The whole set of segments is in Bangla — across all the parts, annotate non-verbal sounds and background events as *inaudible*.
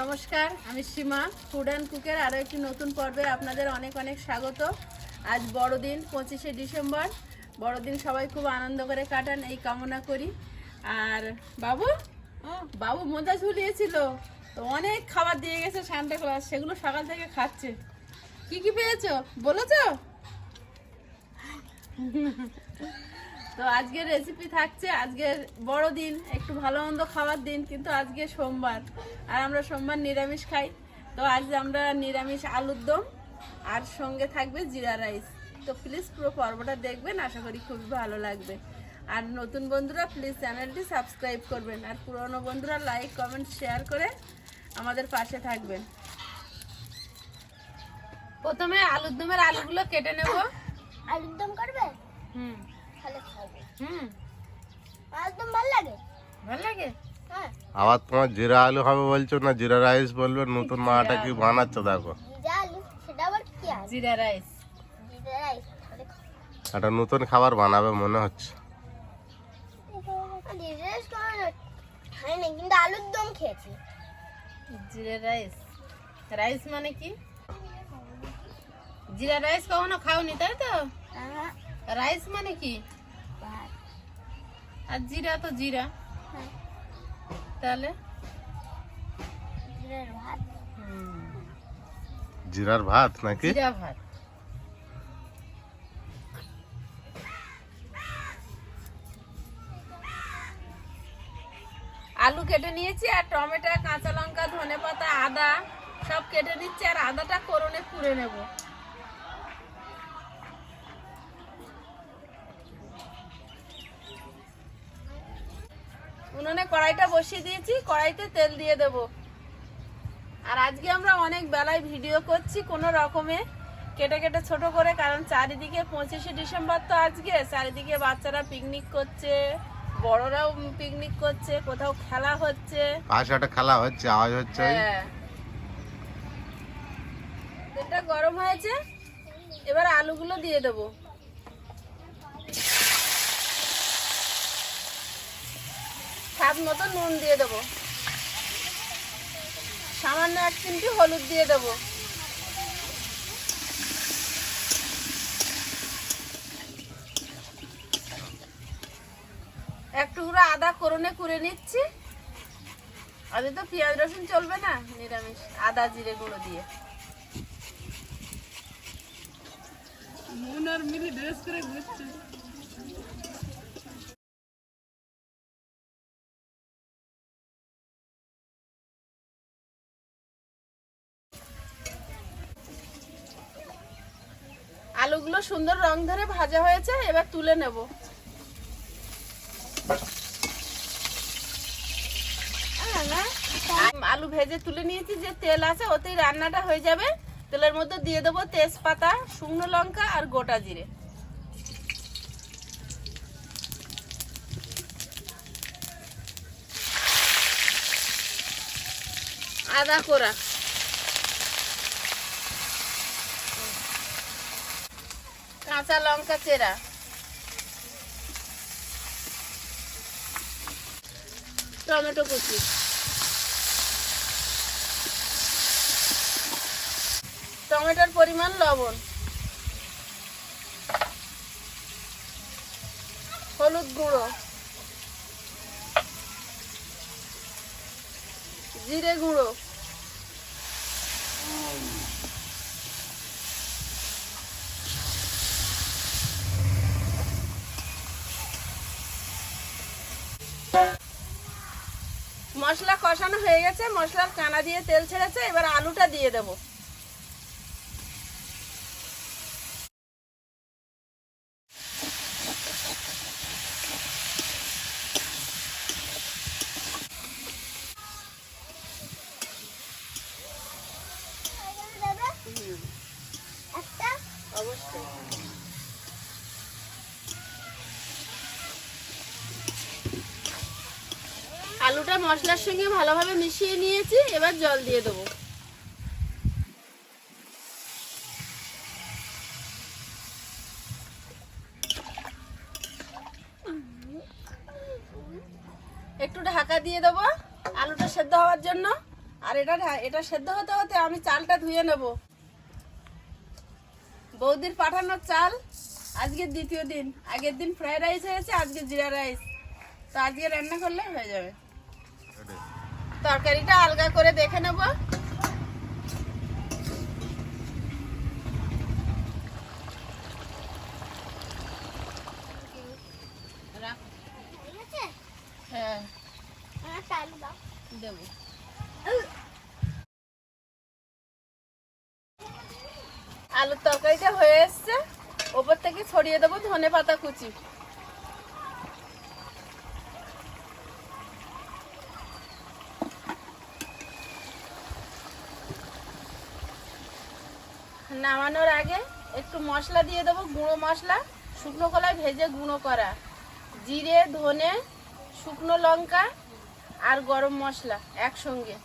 নমস্কার আমি সীমা ফুড অ্যান্ড কুকের আরও একটি নতুন পর্বে আপনাদের অনেক অনেক স্বাগত। আজ বড়দিন পঁচিশে ডিসেম্বর। বড়দিন সবাই খুব আনন্দ করে কাটান এই কামনা করি। আর বাবু? বাবু মোজা ঝুলিয়েছিল তো অনেক খাবার দিয়ে গেছে সান্টা ক্লাস সেগুলো সকাল থেকে খাচ্ছে। কি কি পেয়েছ? বলেছ? *laughs* তো আজকের রেসিপি থাকছে আজকের বড় দিন একটু ভালো মন্দ খাওয়ার দিন কিন্তু আজকে সোমবার। আর আমরা সোমবার নিরামিষ খাই। তো আজ আমরা নিরামিষ আলুর দম আর সঙ্গে থাকবে জিরা রাইস। তো প্লিজ পুরো পর্বটা দেখবেন আশা করি খুবই ভালো লাগবে। আর নতুন বন্ধুরা প্লিজ চ্যানেলটি সাবস্ক্রাইব করবেন। আর পুরনো বন্ধুরা লাইক কমেন্ট শেয়ার করে আমাদের পাশে থাকবেন। প্রথমে আলুর দমের আলুগুলো কেটে নেব। আলুর দম করবে? হুম। তাহলে খাবে। হুম। আলুর ভালো লাগে। ভালো লাগে? হ্যাঁ। আবার তোমার জিরা আলু হবে বলছো না? জিরা রাইস বলবে? নতুন মাটা কি বানাচ্ছো দেখো। জিরা রাইস। একটা নতুন খাবার বানাবে মনে হচ্ছে। কিন্তু আলুর দম খেয়েছি। জিরা রাইস। রাইস মানে কি? জিরা রাইস কখনো খাওনি তাই তো? হ্যাঁ। রাইস মানে কি? আর জিরা তো জিরা। হ্যাঁ। তাহলে? জিরার ভাত। জিরার ভাত নাকি? জিরা ভাত। আলু কেটে নিয়েছি আর টমেটো কাঁচা লঙ্কা ধনে পাতা আদা সব কেটে নিচ্ছি আর আদাটা করনে পুড়ে নেব। উনুনে কড়াইটা বসিয়ে দিয়েছি কড়াইতে তেল দিয়ে দেব। আর আজকে আমরা অনেক বেলায় ভিডিও করছি কোনো রকমে কেটে কেটে ছোট করে কারণ চারিদিকে পঁচিশে ডিসেম্বর তো আজকে চারিদিকে বাচ্চারা পিকনিক করছে বড়রাও পিকনিক করছে কোথাও খেলা হচ্ছে। পাশে একটা খেলা হচ্ছে আওয়াজ হচ্ছে ওই। হ্যাঁ। গরম হয়েছে এবার আলুগুলো দিয়ে দেবো। স্বাদ মতো নুন দিয়ে দেবো। সামান্য এক চিমটি হলুদ দিয়ে দেবো। এক টুকরো আদা করনে করে নিচ্ছি। আজকে তো পেঁয়াজ রসুন চলবে না? নিরামিষ। আদা, জিরে গুঁড়ো দিয়ে। মন আর মিলি ড্রেস করে ঘুরছে। আলুগুলো সুন্দর রং ধরে ভাজা হয়েছে, এবার তুলে নেব। আলু ভেজে তুলে নিয়েছি, যে তেল আছে ওতেই রান্নাটা হয়ে যাবে। তেলের মধ্যে দিয়ে দেবো তেজপাতা, শুকনো লঙ্কা আর গোটা জিরে। আদা কোরা। কাঁচা লঙ্কা চেরা। টমেটো কুচি। টমেটোর পরিমাণ লবণ। হলুদ গুঁড়ো। জিরে গুঁড়ো। মশলা কষানো হয়ে গেছে মশলার কানা দিয়ে তেল ছেড়েছে এবার আলুটা দিয়ে দেবো। মশলার সঙ্গে ভালোভাবে মিশিয়ে নিয়েছি, এবার জল দিয়ে দেবো। একটু ঢাকা দিয়ে দেবো আলুটা সেদ্ধ হওয়ার জন্য। আর এটা এটা সেদ্ধ হতে হতে আমি চালটা ধুয়ে নেব। বৌদির পাঠানোর চাল আজকের দ্বিতীয় দিন। আগের দিন ফ্রাইড রাইস হয়েছে, আজকে জিরা রাইস। তো আজকে রান্না করলে হয়ে যাবে। তরকারিটা আলগা করে দেখে নেব। হ্যাঁ দেবো। আলুর তরকারিটা হয়ে এসছে। ওপর থেকে ছড়িয়ে দেবো ধনে পাতা কুচি। নামানোর আগে একটু মশলা দিয়ে দেবো, গুঁড়ো মশলা, শুকনো কলায় ভেজে গুঁড়ো করা। জিরে, ধনে, শুকনো লঙ্কা আর গরম মশলা একসঙ্গে।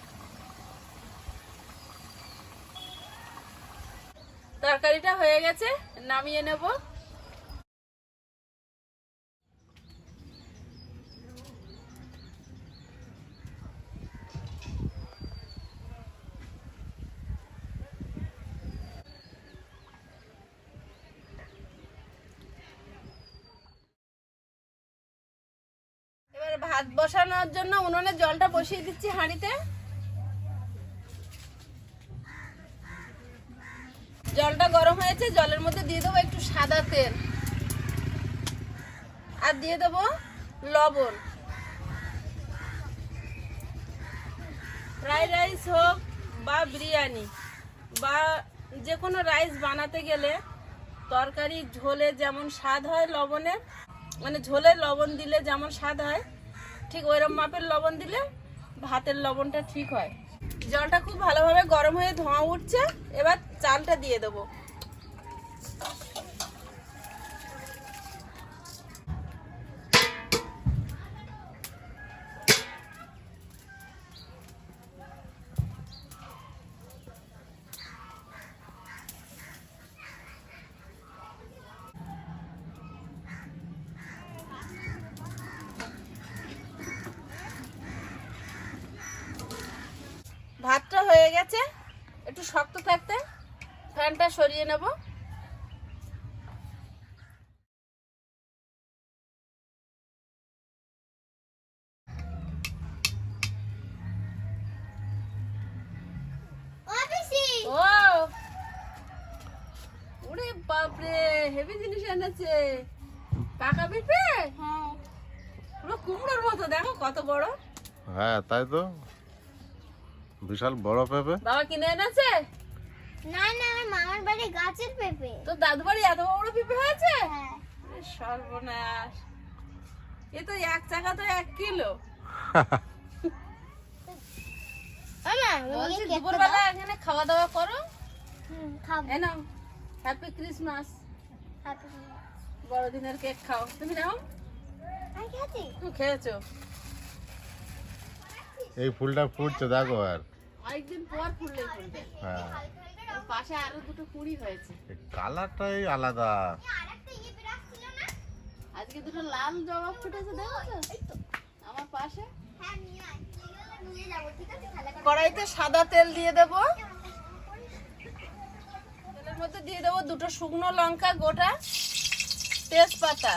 তরকারিটা হয়ে গেছে, নামিয়ে নেব এবার ভাত বসানোর জন্য উনুনে জলটা বসিয়ে দিচ্ছি হাঁড়িতে। জলটা গরম হয়েছে, জলের মধ্যে দিয়ে দেবো একটু সাদা তেল। আর দিয়ে দেবো লবণ। ফ্রাইড রাইস হোক বা বিরিয়ানি বা যে কোনো রাইস বানাতে গেলে তরকারি ঝোলে যেমন স্বাদ হয় লবণের মানে ঝোলে লবণ দিলে যেমন স্বাদ হয় ঠিক ওইরকম মাপের লবণ দিলে ভাতের লবণটা ঠিক হয়। জলটা খুব ভালোভাবে গরম হয়ে ধোঁয়া উঠছে, এবার চালটা দিয়ে দেবো। ভাতটা হয়ে গেছে। একটু শক্ত থাকতে ফ্যানটা সরিয়ে নেব। ও ওরে বাপরে হেভি জিনিস এনেছে। পাকা পেঁপে? হ্যাঁ। পুরো কুমড়োর মতো দেখো কত বড়। হ্যাঁ তাই তো। বিশাল বড় পেঁপে। বাবা কিনে এনেছে? না না আমার মামার বাড়ি গাছের পেঁপে। তো দাদু বাড়ি এত বড় পেঁপে হয়েছে? হ্যাঁ। সর্বনাশ। এ তো এক চাকা তো এক কিলো। দুপুরবেলা এখানে খাওয়া দাওয়া করো। হুম খাব। এ নাও। হ্যাপি ক্রিসমাস বড়দিনের কেক খাও। তুমি নাও। আমি খেয়েছি। তুমি খেয়েছো। এই ফুলটা ফুটছে দেখো আর। অনেকদিন পর ফুললে ফুলবে হ্যাঁ। পাশে আরও দুটো কুড়ি হয়েছে। কালারটাই আলাদা। আজকে দুটো লাল জবা ফুটেছে দেখো আমার পাশে। কড়াইতে সাদা তেল দিয়ে দেবো। তেলের মধ্যে দিয়ে দেবো দুটো শুকনো লঙ্কা গোটা তেজপাতা।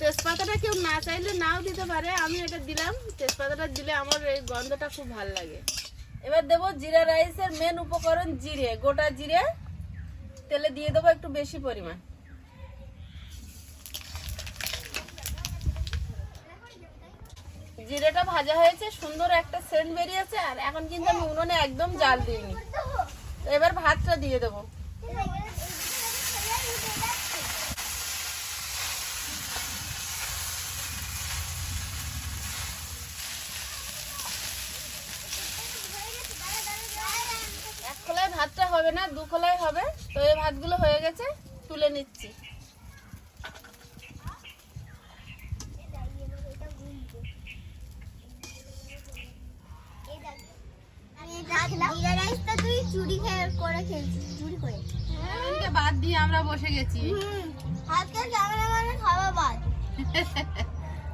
তেজপাতাটা কেউ না চাইলে নাও দিতে পারে, আমি এটা দিলাম। তেজপাতাটা দিলে আমার এই গন্ধটা খুব ভালো লাগে। এবার দেবো জিরা রাইসের মেন উপকরণ জিরে, গোটা জিরে। তেলে দিয়ে দেবো একটু বেশি পরিমাণ। জিরেটা ভাজা হয়েছে, সুন্দর একটা সেন্ট বেরিয়েছে, আর এখন কিন্তু আমি উনুনে একদম জাল দিইনি। এবার ভাতটা দিয়ে দেবো এক খোলায় ভাতটা হবে না দু খোলায় হবে। তো এই ভাতগুলো হয়ে গেছে তুলে নিচ্ছি। জিরা রাইসটা তুই চুরি খেয়ে করে খেয়েছিস চুরি করে বাদ দিয়ে আমরা বসে গেছি। আজকে মানে খাওয়া বাদ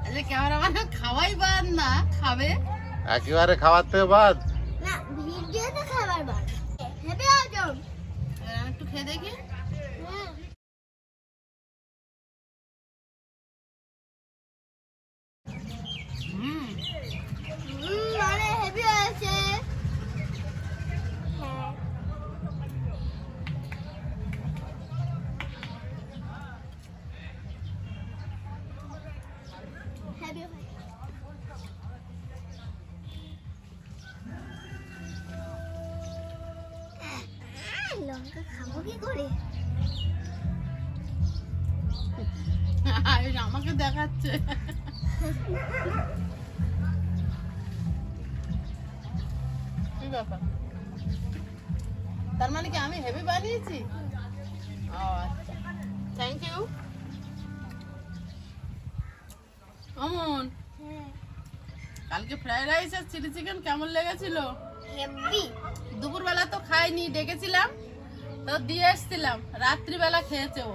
আচ্ছা ক্যামেরাম্যান খাওয়াই বাদ না খাবে। একেবারে খাওয়ার থেকে বাদ। খেয়ে দেখি। আমাকে দেখাচ্ছে। তার মানে কি আমি হেভি বানিয়েছি? ও আচ্ছা। থ্যাংক ইউ অমন কালকে ফ্রাইড রাইস আর চিলি চিকেন কেমন লেগেছিল? দুপুরবেলা তো খাইনি ডেকেছিলাম তো দিয়ে এসছিলাম। রাত্রিবেলা খেয়েছে ও।